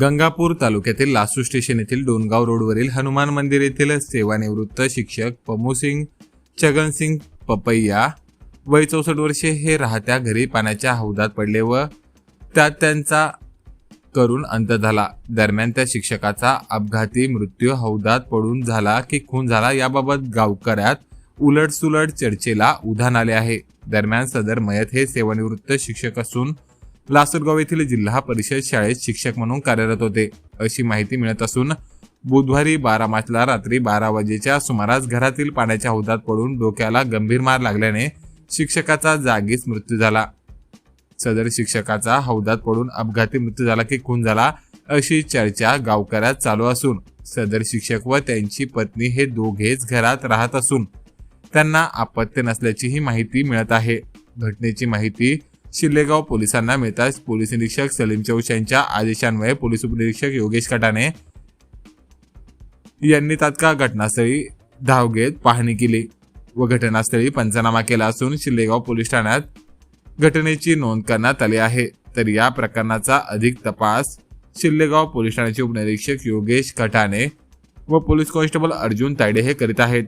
गंगापूर तालुक्यातील लासू स्टेशन येथील डोनगाव रोडवरील हनुमान मंदिर येथील सेवानिवृत्त शिक्षक पमूसिंग छगनसिंग पपैया वय चौसष्ट वर्षे हे राहत्या घरी पाण्याच्या हौदात पडले व त्यात त्यांचा करून अंत झाला. दरम्यान त्या शिक्षकाचा अपघाती मृत्यू हौदात पडून झाला की खून झाला याबाबत गावकऱ्यात उलटसुलट चर्चेला उधाण आले आहे. दरम्यान सदर मयत हे सेवानिवृत्त शिक्षक असून लासलगाव येथील जिल्हा परिषद शाळेत शिक्षक म्हणून कार्यरत होते. अशी माहिती मिळत असून बुधवारी बारा मार्चला रात्री बारा वाजेच्या सुमारास घरातील पाण्याच्या हौदात पडून डोक्याला गंभीर मार लागल्याने शिक्षकाचा जागीच मृत्यू झाला. सदर शिक्षकाचा हौदात पडून अपघाती मृत्यू झाला की खून झाला अशी चर्चा गावकऱ्यात चालू असून सदर शिक्षक व त्यांची पत्नी हे दोघेच घरात राहत असून त्यांना अपत्य नसल्याचीही माहिती मिळत आहे. घटनेची माहिती शिल्लेगाव पोलिसांना मिळताच पोलीस निरीक्षक सलीम चौश यांच्या आदेशान्वये पोलीस उपनिरीक्षक योगेश कटाने यांनी तात्काळ घटनास्थळी धाव घेत पाहणी केली व घटनास्थळी पंचनामा केला असून शिल्लेगाव पोलीस ठाण्यात घटनेची नोंद करण्यात आली आहे. तर या प्रकरणाचा अधिक तपास शिल्लेगाव पोलीस ठाण्याचे उपनिरीक्षक योगेश कटाने व पोलीस कॉन्स्टेबल अर्जुन तायडे हे करीत आहेत.